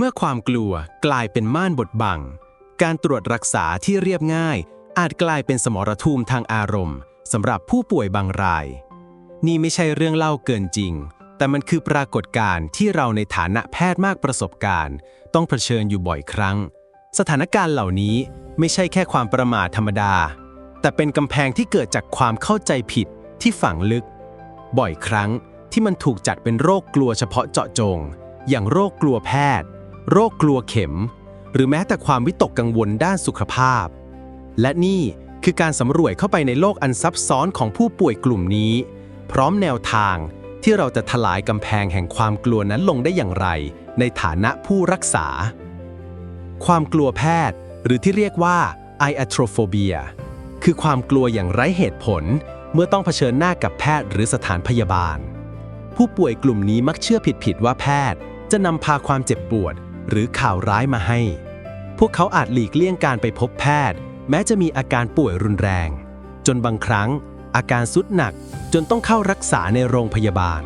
เมื่อความกลัวกลายเป็นม่านบดบัง การตรวจรักษาที่เรียบง่าย อาจกลายเป็นสมรภูมิทางอารมณ์สำหรับผู้ป่วยบางราย นี่ไม่ใช่เรื่องเล่าเกินจริง แต่มันคือปรากฏการณ์ที่เราในฐานะแพทย์มากประสบการณ์ ต้องเผชิญอยู่บ่อยครั้ง สถานการณ์เหล่านี้ไม่ใช่แค่ความประมาทธรรมดา แต่เป็นกำแพงที่เกิดจากความเข้าใจผิดที่ฝังลึก บ่อยครั้งที่มันถูกจัดเป็นโรคกลัวเฉพาะเจาะจง อย่างโรคกลัวแพทย์ โรคกลัวเข็ม หรือแม้แต่ความวิตกกังวลด้านสุขภาพ และนี่คือการสำรวจเข้าไปในโลกอันซับซ้อนของผู้ป่วยกลุ่มนี้ พร้อมแนวทางที่เราจะทลายกำแพงแห่งความกลัวนั้นลงได้อย่างไร ในฐานะผู้รักษา ความกลัวแพทย์ หรือที่เรียกว่า iatrophobia คือความกลัวอย่างไร้เหตุผล เมื่อต้องเผชิญหน้ากับแพทย์หรือสถานพยาบาล ผู้ป่วยกลุ่มนี้มักเชื่อผิดๆว่าแพทย์ จะนำพาความเจ็บปวด หรือข่าวร้ายมาให้ พวกเขาอาจหลีกเลี่ยงการไปพบแพทย์ แม้จะมีอาการป่วยรุนแรง จนบางครั้ง อาการสุดหนักจนต้องเข้ารักษาในโรงพยาบาล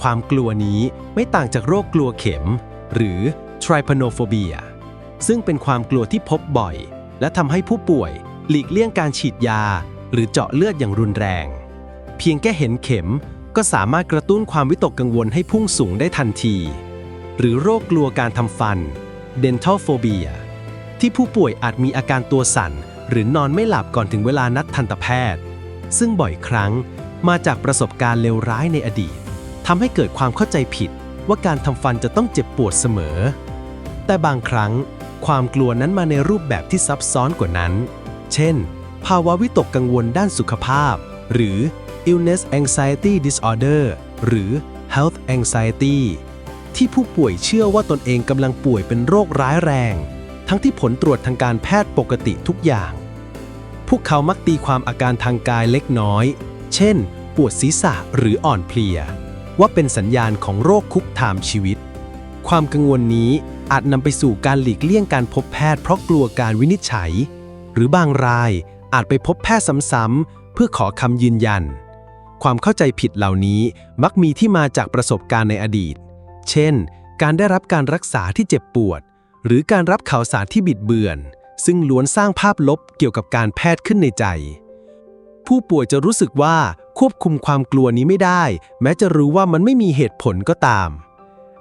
ความกลัวนี้ไม่ต่างจากโรคกลัวเข็ม หรือ trypanophobia ซึ่งเป็นความกลัวที่พบบ่อย และทำให้ผู้ป่วยหลีกเลี่ยงการฉีดยา หรือเจาะเลือดอย่างรุนแรง เพียงแค่เห็นเข็มก็สามารถกระตุ้นความวิตกกังวลให้พุ่งสูงได้ทันที หรือโรคกลัวการทำฟัน dental phobia ที่ผู้ป่วยอาจมีอาการตัวสั่น หรือนอนไม่หลับก่อนถึงเวลานัดทันตแพทย์ ซึ่งบ่อยครั้งมาจากประสบการณ์เลวร้ายในอดีตทำให้เกิดความเข้าใจผิดว่าการทำฟันจะต้องเจ็บปวดเสมอ แต่บางครั้ง ความกลัวนั้นมาในรูปแบบที่ซับซ้อนกว่านั้น เช่น ภาวะวิตกกังวลด้านสุขภาพ หรือ illness anxiety disorder หรือ health anxiety ที่ผู้ป่วยเชื่อว่าตนเองกำลังป่วยเป็นโรคร้ายแรง ทั้งที่ผลตรวจทางการแพทย์ปกติทุกอย่าง พวกเขามักตีความอาการทางกายเล็กน้อย เช่น ปวดศีรษะหรืออ่อนเพลีย ว่าเป็นสัญญาณของโรคคุกถามชีวิต ความกังวลนี้อาจนำไปสู่การหลีกเลี่ยงการพบแพทย์เพราะกลัวการวินิจฉัย หรือบางรายอาจไปพบแพทย์ซ้ำๆเพื่อขอคำยืนยัน ความเข้าใจผิดเหล่านี้มักมีที่มาจากประสบการณ์ในอดีต เช่น การได้รับการรักษาที่เจ็บปวด หรือการรับข่าวสารที่บิดเบือน ซึ่งล้วนสร้างภาพลบเกี่ยวกับการแพทย์ขึ้นในใจ ผู้ป่วยจะรู้สึกว่าควบคุมความกลัวนี้ไม่ได้ แม้จะรู้ว่ามันไม่มีเหตุผลก็ตาม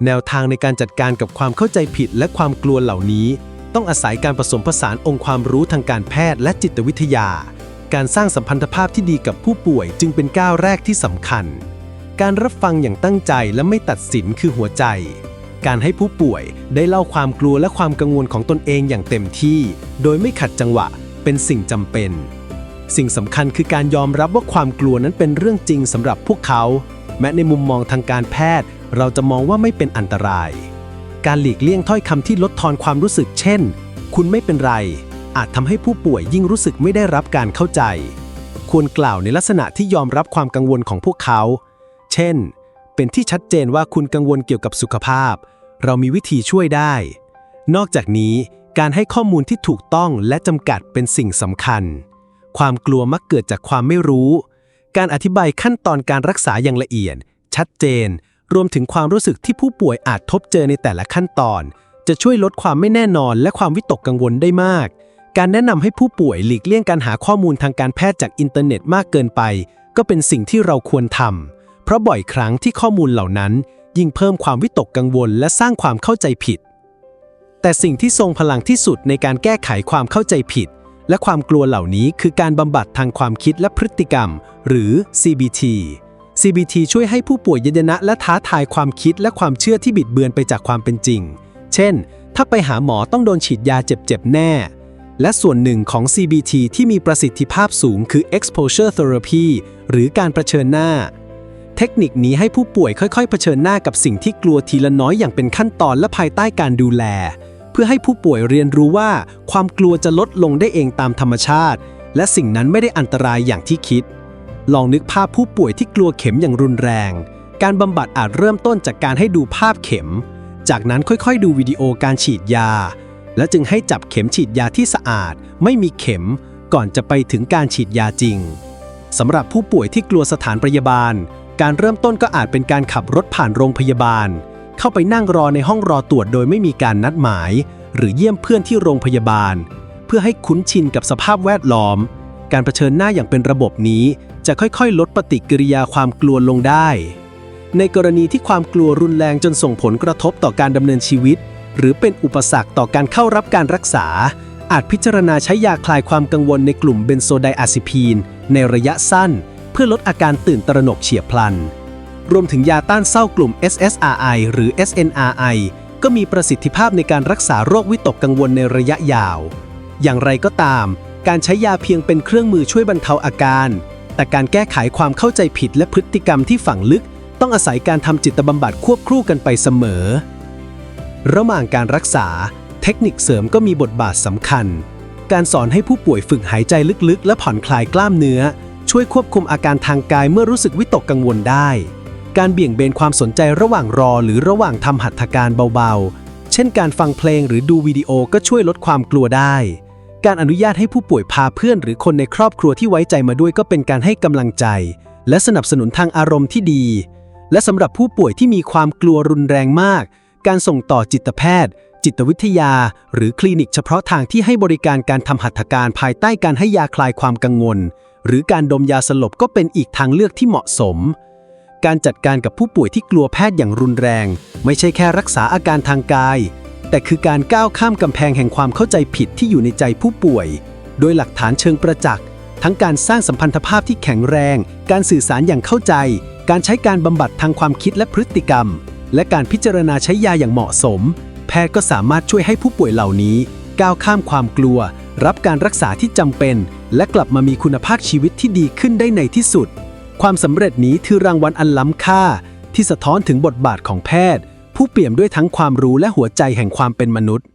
แนวทางในการจัดการกับความเข้าใจผิดและความกลัวเหล่านี้ ต้องอาศัยการผสมผสานองค์ความรู้ทางการแพทย์และจิตวิทยา การสร้างสัมพันธภาพที่ดีกับผู้ป่วยจึงเป็นก้าวแรกที่สำคัญ การรับฟังอย่างตั้งใจและไม่ตัดสินคือหัวใจ การให้ผู้ป่วยได้เล่าความกลัวและความกังวลของตนเองอย่างเต็มที่ โดยไม่ขัดจังหวะเป็นสิ่งจำเป็น สิ่งสำคัญคือการยอมรับว่าความกลัวนั้นเป็นเรื่องจริงสำหรับพวกเขา แม้ในมุมมองทางการแพทย์ เราจะมองว่าไม่เป็นอันตราย การหลีกเลี่ยงถ้อยคำที่ลดทอนความรู้สึก เช่น คุณไม่เป็นไร อาจทำให้ผู้ป่วยยิ่งรู้สึกไม่ได้รับการเข้าใจ ควรกล่าวในลักษณะที่ยอมรับความกังวลของพวกเขา เช่น เป็นที่ชัดเจนว่าคุณกังวลเกี่ยวกับสุขภาพ เรามีวิธีช่วยได้ นอกจากนี้การให้ข้อมูลที่ถูกต้องและจำกัดเป็นสิ่งสำคัญ ความกลัวมักเกิดจากความไม่รู้ การอธิบายขั้นตอนการรักษาอย่างละเอียด ชัดเจน รวมถึงความรู้สึกที่ผู้ป่วยอาจทบเจอในแต่ละขั้นตอน จะช่วยลดความไม่แน่นอนและความวิตกกังวลได้มาก การแนะนำให้ผู้ป่วยหลีกเลี่ยงการหาข้อมูลทางการแพทย์จากอินเทอร์เน็ตมากเกินไป ก็เป็นสิ่งที่เราควรทำ เพราะบ่อยครั้งที่ข้อมูลเหล่านั้นยิ่งเพิ่มความวิตกกังวลและสร้างความเข้าใจผิด แต่สิ่งที่ทรงพลังที่สุดในการแก้ไขความเข้าใจผิด และความกลัวเหล่านี้คือการบำบัดทางความคิดและพฤติกรรม หรือ CBT CBT ช่วยให้ผู้ป่วยยนะและท้าทายความคิดและความเชื่อที่บิดเบือนไปจากความเป็นจริง เช่น ถ้าไปหาหมอต้องโดนฉีดยาเจ็บๆแน่ และส่วนหนึ่งของ CBT ที่มีประสิทธิภาพสูงคือ exposure therapy หรือการรเผชิญหน้า เทคนิคนี้ให้ผู้ป่วยค่อยๆ เผชิญหน้ากับสิ่งที่กลัวทีละน้อยอย่างเป็นขั้นตอนและภายใต้การดูแล เพื่อให้ผู้ป่วยเรียนรู้ว่า ความกลัวจะลดลงได้เองตามธรรมชาติ และสิ่งนั้นไม่ได้อันตรายอย่างที่คิด ลองนึกภาพผู้ป่วยที่กลัวเข็มอย่างรุนแรง การบำบัดอาจเริ่มต้นจากการให้ดูภาพเข็ม จากนั้นค่อยๆ ดูวิดีโอการฉีดยา และจึงให้จับเข็มฉีดยาที่สะอาด ไม่มีเข็ม ก่อนจะไปถึงการฉีดยาจริงสำหรับผู้ป่วยที่กลัวสถานพยาบาล การเริ่มต้นก็อาจเป็นการขับรถผ่านโรงพยาบาล เข้าไปนั่งรอในห้องรอตรวจโดยไม่มีการนัดหมาย หรือเยี่ยมเพื่อนที่โรงพยาบาล เพื่อให้คุ้นชินกับสภาพแวดล้อม การรเผชิญหน้าอย่างเป็นระบบนี้ จะค่อยๆ ลดปฏิกิริยาความกลัวลงได้ ในกรณีที่ความกลัวรุนแรงจนส่งผลกระทบต่อการดำเนินชีวิต หรือเป็นอุปสรรคต่อการเข้ารับการรักษา อาจพิจารณาใช้ยาคลายความกังวลในกลุ่มเบนโซไดอะซิพีนในระยะสั้น เพื่อลดอาการตื่นตระหนกเฉียบพลัน รวมถึงยาต้านเศร้ากลุ่ม SSRI หรือ SNRI ก็มีประสิทธิภาพในการรักษาโรควิตกกังวลในระยะยาว อย่างไรก็ตาม การใช้ยาเพียงเป็นเครื่องมือช่วยบรรเทาอาการ แต่การแก้ไขความเข้าใจผิดและพฤติกรรมที่ฝังลึก ต้องอาศัยการทำจิตบำบัดควบคู่กันไปเสมอ ระหว่างการรักษา เทคนิคเสริมก็มีบทบาทสำคัญ การสอนให้ผู้ป่วยฝึกหายใจลึกๆ และผ่อนคลายกล้ามเนื้อ ช่วยควบคุมอาการทางกายเมื่อรู้สึกวิตกกังวลได้ การเบี่ยงเบนความสนใจระหว่างรอหรือระหว่างทำหัตถการเบาๆ เช่นการฟังเพลงหรือดูวิดีโอก็ช่วยลดความกลัวได้ การอนุญาตให้ผู้ป่วยพาเพื่อน หรือคนในครอบครัวที่ไว้ใจมาด้วยก็เป็นการให้กำลังใจ และสนับสนุนทางอารมณ์ที่ดี และสำหรับผู้ป่วยที่มีความกลัวรุนแรงมาก การส่งต่อจิตแพทย์จิตวิทยา หรือคลินิกเฉพาะทางที่ให้บริการการทำหัตถการภายใต้การให้ยาคลายความกังวล หรือการดมยาสลบก็เป็นอีกทางเลือกที่เหมาะสม การจัดการกับผู้ป่วยที่กลัวแพทย์อย่างรุนแรง ไม่ใช่แค่รักษาอาการทางกาย แต่คือการก้าวข้ามกำแพงแห่งความเข้าใจผิดที่อยู่ในใจผู้ป่วย โดยหลักฐานเชิงประจักษ์ทั้งการสร้างสัมพันธภาพที่แข็งแรง การสื่อสารอย่างเข้าใจ การใช้การบำบัดทางความคิดและพฤติกรรม และการพิจารณาใช้ยาอย่างเหมาะสม แพทย์ก็สามารถช่วยให้ผู้ป่วยเหล่านี้ ก้าวข้ามความกลัวรับการรักษาที่จำเป็น และกลับมามีคุณภาพชีวิตที่ดีขึ้นได้ในที่สุด ความสำเร็จนี้คือรางวัลอันล้ำค่า ที่สะท้อนถึงบทบาทของแพทย์ ผู้เปี่ยมด้วยทั้งความรู้และหัวใจแห่งความเป็นมนุษย์